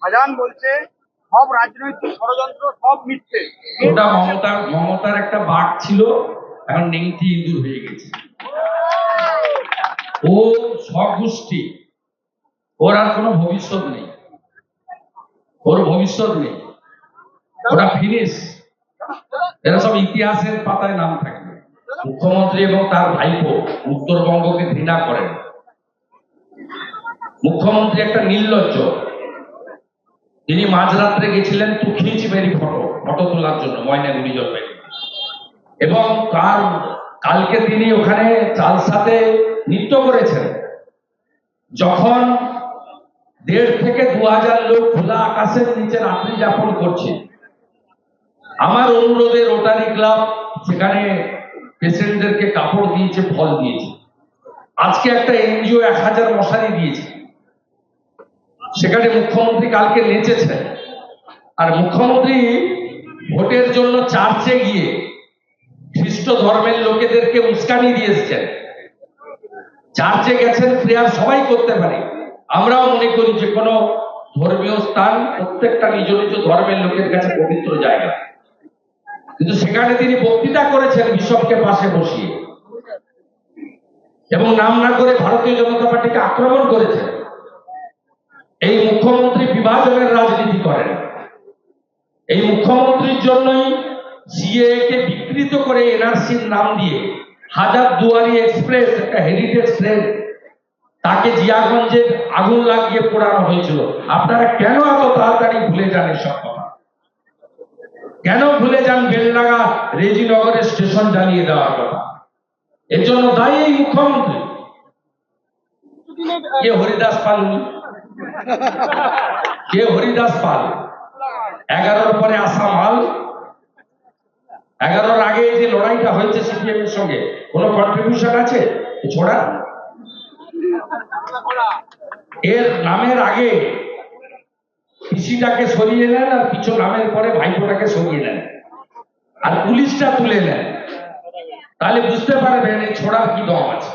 শাহজাহান বলছে, সব রাজনৈতিক ষড়যন্ত্র, সব মিথ্যে। ওটা মমতার মমতার একটা বাঘ ছিল, এখন নেংটি ইঁদুর হয়ে গেছে। ও স্বগোষ্ঠী ওর আর কোনো ভবিষ্যৎ নেই। ওর ভবিষ্যৎ নেই। ওরা ফিনিশ। এরা সব ইতিহাসের পাতায় নাম থাকবে মুখ্যমন্ত্রী এবং তার ভাইপো উত্তরবঙ্গকে ঘৃণা করেন। মুখ্যমন্ত্রী একটা নির্লজ্জ। তিনি মাঝরাত্রে গেছিলেন টু খিচ মেরি ফটো ফটো তোলার জন্য ময়নাগুড়ি জলপাইগুড়ি এবং কাল কালকে তিনি ওখানে চালসাতে নৃত্য করেছেন। যখন দেড় থেকে দু হাজার লোক খোলা আকাশের নিচে রাত্রি যাপন করছে, আমার অনুরোধে রোটারি ক্লাব সেখানে পেশেন্টদেরকে কাপড় দিয়েছে, ফল দিয়েছে। আজকে একটা এনজিও এক হাজার মশারি দিয়েছে। সেখানে মুখ্যমন্ত্রী কালকে নেচেছেন। আর মুখ্যমন্ত্রী ভোটের জন্য চার্চে গিয়ে খ্রিস্ট ধর্মের লোকেদেরকে উস্কানি দিয়ে এসছেন। চার্চে গেছেন, প্রেয়ার সবাই করতে পারে। আমরাও মনে করি যে কোনো ধর্মীয় স্থান, প্রত্যেকটা নিজ নিজ ধর্মের লোকের কাছে পবিত্র জায়গা। কিন্তু সেখানে তিনি বক্তৃতা করেছেন বিশপকে পাশে বসিয়ে। এবং নাম না করে ভারতীয় জনতা পার্টিকে আক্রমণ করেছেন। এই মুখ্যমন্ত্রী বিভাজনের রাজনীতি করেন। এই মুখ্যমন্ত্রীর জন্যই সিএ কে বিকৃত করে এনআরসির নাম দিয়ে হাজার দুয়ারি এক্সপ্রেস একটা হেরিটেজ ট্রেন তাকে জিয়াগঞ্জে আগুন লাগিয়ে পোড়ানো হয়েছিল। আপনারা কেন এত তাড়াতাড়ি ভুলে যান এসব কথা? কেন ভুলে যান বেলডাঙ্গা রেজিনগরের স্টেশন জ্বালিয়ে দেওয়ার কথা? এর জন্য দায়ী এই মুখ্যমন্ত্রী। কে হরিদাস পাল? কে হরিদাস পাল? এগারোর পরে আসা মাল এগারোর আগে যে লড়াইটা হয়েছে সিপিএম এর সঙ্গে, কোনো কন্ট্রিবিউশন আছে? ছোড়া। এর নামের আগে পিসিটাকে সরিয়ে নেন আর কিছু নামের পরে ভাইপোটাকে সরিয়ে নেন। আর পুলিশটা তুলে নেন। তাহলে বুঝতে পারবেন এই ছোড়ার কি দম আছে।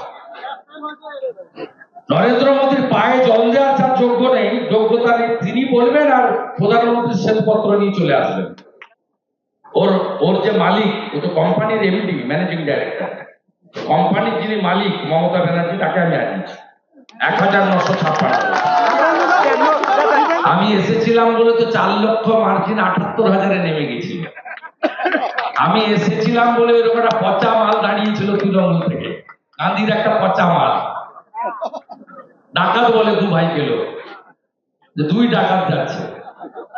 নরেন্দ্র মোদীর পায়ে জল দেওয়ার যার যোগ্য নেই, যোগ্যতা নেই, তিনি বলবেন আর প্রধানমন্ত্রীর শ্বেতপত্র নিয়ে চলে আসবেন। ওর ওর যে মালিক, ও তো কোম্পানির এমডি ম্যানেজিং ডাইরেক্টর কোম্পানির যিনি মালিক, মমতা ব্যানার্জি, তাকে আমি আনিয়েছি। এক হাজার নশো ছাপ্পান্ন। আমি এসেছিলাম বলে তো চার লক্ষ মার্জিন আটাত্তর হাজারে নেমে গেছিল। আমি এসেছিলাম বলে এরকম একটা পচা মাল দাঁড়িয়েছিল তৃণমূল থেকে। গান্ধীর একটা পচা মাল। ডাকাত বলে দু ভাই পেল। যে দুই ডাকাত যাচ্ছে।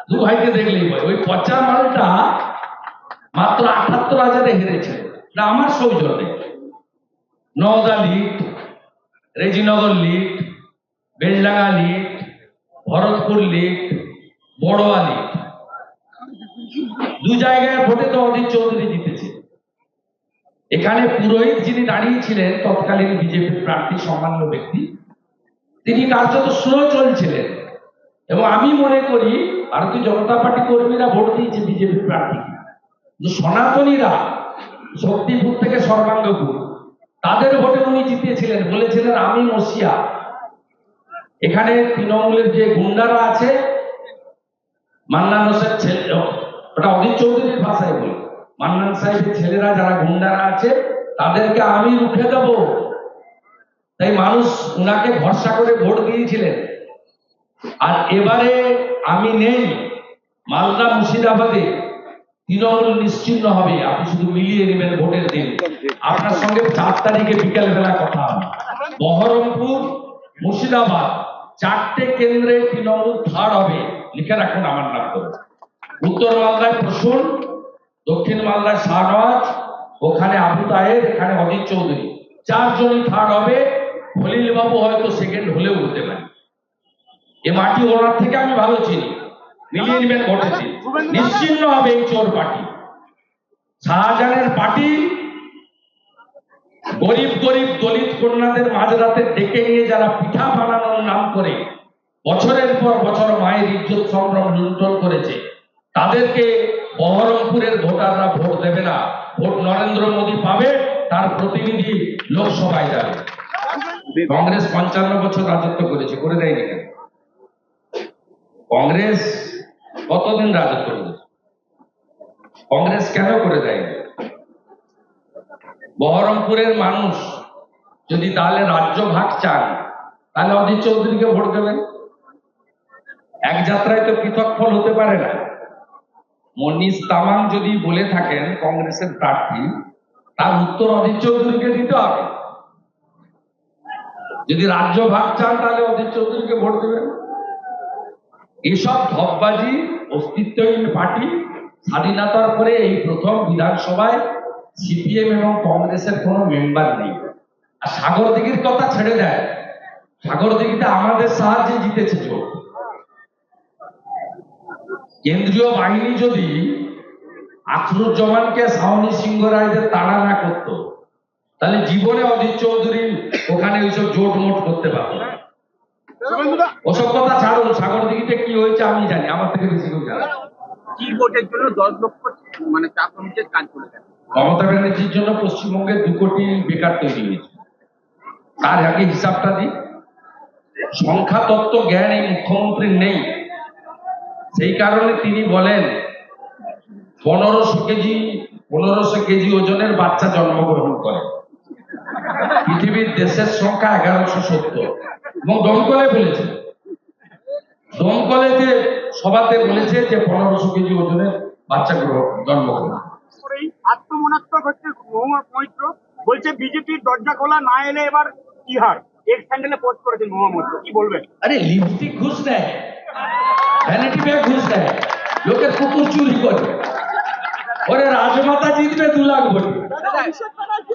দু ভাইকে দেখলেই বলে ওই পচা মালটা মাত্র আটাত্তর হাজারে হেরেছে। না আমার সৌজন্যে। Nowda lead, Rejinagar lead, Beldanga lead, Bharatpur lead, Baroa lead. দু জায়গায় ভোটে তো অধীর চৌধুরী জিতেছে। এখানে পুরোহিত যিনি দাঁড়িয়েছিলেন, তৎকালীন বিজেপির প্রার্থী সম্মান্য ব্যক্তি তিনি কার্যত স্লো চলছিলেন এবং আমি মনে করি, ভারতীয় জনতা পার্টি কর্মীরা ভোট দিয়েছে বিজেপির প্রার্থীকে কিন্তু সনাতনীরা শক্তিপুর থেকে সর্বাঙ্গপুর, তাদের ভোটে উনি জিতেছিলেন, বলেছিলেন, আমি মসিয়া। এখানে তৃণমূলের যে গুন্ডারা আছে, মান্নান হোসেন ছেলে, ওটা অধীর চৌধুরীর ভাষায় বলি। মান্নান সাহেবের ছেলেরা যারা গুন্ডারা আছে, তাদেরকে আমি রুখে দেব। তাই মানুষ উনাকে ভরসা করে ভোট দিয়েছিলেন। আর এবারে আমি নেই, মালদা মুর্শিদাবাদে তৃণমূল নিশ্চিন্ন হবে, আপনি শুধু মিলিয়ে নেবেন ভোটের দিন। আপনার সঙ্গে চার তারিখে বিকেল বেলা কথা বহরমপুর, মুর্শিদাবাদ, চারটে কেন্দ্রে তৃণমূল থার্ড হবে, লিখে রাখুন আমার নাম করে। উত্তর মালদায় প্রসূন, দক্ষিণ মালদায় শাহনওয়াজ, ওখানে আবু তাহের, এখানে অজিত চৌধুরী। চারজনই থার্ড হবে বাবু হয়তো সেকেন্ড হলেও হতে পারে। এ মাটি ওনার থেকে আমি ভালো চিনি। মিলিয়ে নেবেন দিন নিশ্চিন্ন হবে এই চোর পার্টি। শাহজাহানের পার্টি গরিব গরিব দলিত কন্যাদের মাঝরাতে ডেকে নিয়ে যারা পিঠা বানানোর নাম করে বছরের পর বছর মায়ের ইজ্জত সম্ভ্রম লুণ্ঠন করেছে তাদেরকে বহরমপুরের ভোটাররা ভোট দেবে না। ভোট নরেন্দ্র মোদী পাবে তার প্রতিনিধি লোকসভায় যাবে। কংগ্রেস পঞ্চান্ন বছর রাজত্ব করেছে, করে দেয়নি কেন? কংগ্রেস কতদিন রাজত্ব করেছে? কংগ্রেস কেন করে দেয়নি? বহরমপুরের মানুষ যদি তাহলে রাজ্য ভাগ চান, তাহলে অধীর চৌধুরীকে ভোট দেবেন? এক যাত্রায় তো পৃথক ফল হতে পারে না। মনিস তামাং যদি বলে থাকেন কংগ্রেসের প্রার্থী, তার উত্তর অধীর চৌধুরীকে দিতে হবে। যদি রাজ্য ভাগ চান, তাহলে অধীর চৌধুরীকে ভোট দেবেন। এসব ধপবাজি, অস্তিত্বহীন পার্টি, স্বাধীনতার পরে এই প্রথম বিধানসভায় সিপিএম এবং কংগ্রেসের কোনো মেম্বার নেই। আর সাগর দিঘির কথা ছেড়ে দেয়। সাগর দিঘিতে আমাদের সাহায্যে জিতেছে চোখ কেন্দ্রীয় বাহিনী যদি আখরুজ্জামানকে সাউনি সিংহ রায়দের তাড়া না করতো তাহলে জীবনে অধীর চৌধুরী ওখানে ওইসব জোট মোট করতে পারতো না। ওসব কথা ছাড়ুন সাগর দিঘিতে কি হয়েছে আমি জানি আমার থেকে বেশি কেউ জানে কি ভোটের জন্য দশ লক্ষ মানে চা শ্রমিকের কাজ করে মমতা ব্যানার্জির জন্য পশ্চিমবঙ্গে দু কোটি বেকার তৈরি হয়েছে। তার আগে হিসাবটা দিই। সংখ্যা তত্ত্ব জ্ঞান এই মুখ্যমন্ত্রীর নেই। সেই কারণে তিনি বলেন পনেরোশো কেজি পনেরোশো কেজি ওজনের বাচ্চা জন্মগ্রহণ করে। দেশের সংখ্যা এগারোশো সত্তর। এবং দমকলে বলেছে। দমকলে যে সভাতে বলেছে যে পনেরোশো কেজি ওজনের বাচ্চা গ্রহণ জন্মগ্রহণ। আত্মমনাত্মক হচ্ছে মৈত্র বলছে বিজেপির দরজা খোলা না এলে এবার ইহার এক্স হ্যান্ডেলে পোস্ট করেছেন মৈত্র কি বলবেন? আরে লিপস্টিক ঘুষ দেয়। ভ্যানিটি ব্যাগ ঘুষ দেয়। লোকের কুকুর চুরি করে। ওরে রাজমাতা জিতবে দু লাখ ভোটে।